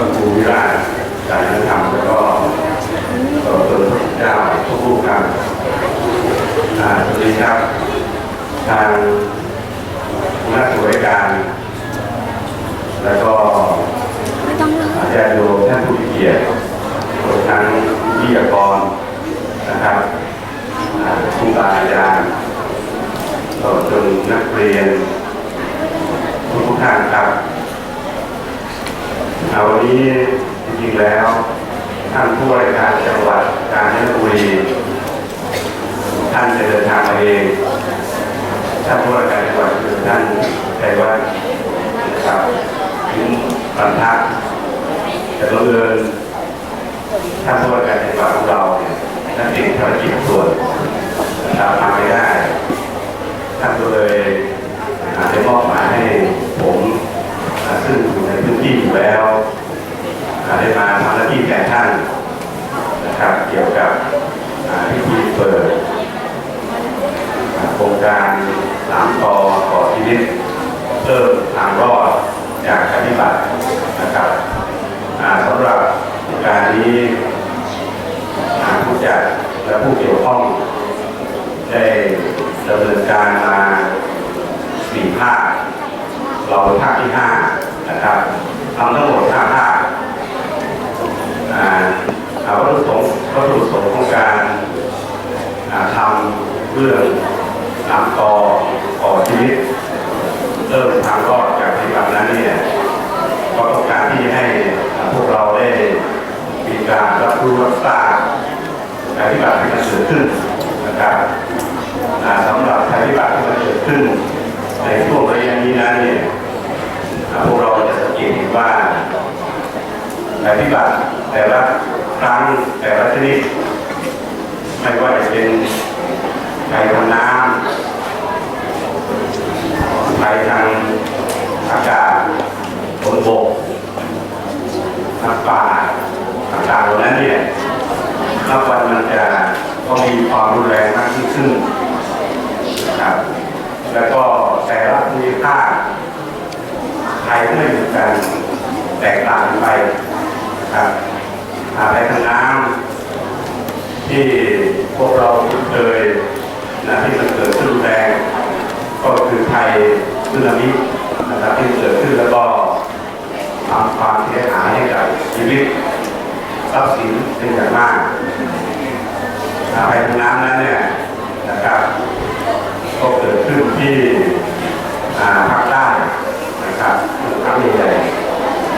ระครูวิราชจารย์ธรรมแล้วก็ต่อเติมเจ้าทุกรูปครับสวัสดีครับ ทางนักผู้บการ แล้วก็อาจารย์โยท่านผู้เกียรติทั้งวิทยากรนะครับครูบาอาจารย์ต่อจนนักเรียน วันนี้จริงๆแล้วท่านผู้ว่าราชการจังหวัดกาญจนบุรีท่านจะเดินทางมาเองท่านผู้ว่าราชการจังหวัดคือท่านใจวัฒน์นะครับถึงบรรทัดแต่บังเอิญท่านผู้ว่าการจังหวัดของเราเนี่ยท่านติดภารกิจส่วนนะครับมาไม่ได้ท่านก็เลยอาจจะมอบหมายให้ผมอ่าซึ่งอยู่ในพื้นที่อยู่แล้วอ่าได้ มาทำหน้าที่แทนท่านนะครับเกี่ยวกับพิธีเปิดโครงการสามกอต่อชีวิตเพิ่มทางรอดจากภัยพิบัตินะครับสำหรับการนี้ผู้จัดและผู้เกี่ยวข้องได้ดำเนินการมาสี่ภาคเราภาคที่ห้านะครับทำทั้งหมดห้าภาค วัตถุประสงค์วัตถุประสงค์ของการทำเรื่องตามต่อต่อชีวิตเริ่มทางรอดจากปฏิบัตินั้นเนี่ยก็ต้องการที่จะให้พวกเราได้มีการรับรู้รับทราบภัยพิบัติที่มันเกิดขึ้นนะครับสำหรับภัยพิบัติที่มันเกิดขึ้น ในช่วงระยะนี้นั้นเนี่ยพวกเราจะสังเกตเห็นว่าภัยพิบัติแต่ละ ครั้งแต่ละชนิดไม่ว่าจะเป็นภัยทางน้ำภัยทางอากาศฝนบกน้ำป่าต่างๆเหล่านั้นเนี่ยนับวันมันจะก็มีความรุนแรงมากยิ่งขึ้นะครับ แล้วก็แต่ละภูมิภาคไทยไม่เหมือนกันแตกต่างกันไปครับ อะไรทางน้ำที่พวกเราเคยนะที่มันเกิดขึ้นแรงก็คือไทยสึนามินะครับที่เกิดขึ้นแล้วก็ทำความเสียหายให้กับชีวิตทรัพย์สินเป็นอย่างมากอาภัยทางน้ำนั้นเนี่ยนะครับก็เกิดขึ้นที่ภาคใต้นะครับครั้งใหญ่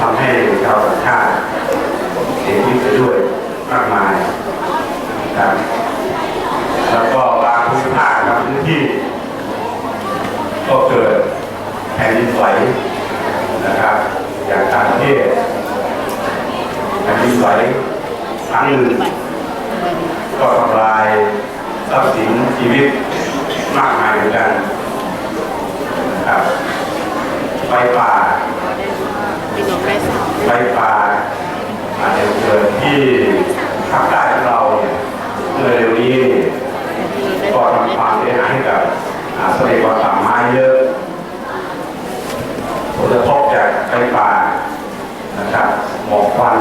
ทำให้ชาวต่างชาติ สียชีวิตไปด้วยมากมายนะครับแล้วก็บางภูมิภาคบางพื้นที่ ก็เกิดแผ่นดินไหวนะครับ อย่างต่างประเทศแผ่นดินไหวครั้งหนึ่งก็ทำลายทรัพย์สินชีวิตมากมายเหมือนกัน ที่ทด้ของเราเลยนี้ก็ทำความเสียหายให้กับทรัพยากรป่าไมาเยอะผลกระทบจากไฟป่านะครับหมอกควัน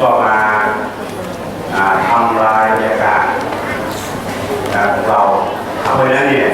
ก็มาทำลายบรรยากาศของเราเพราะฉะนั้นเนี่ย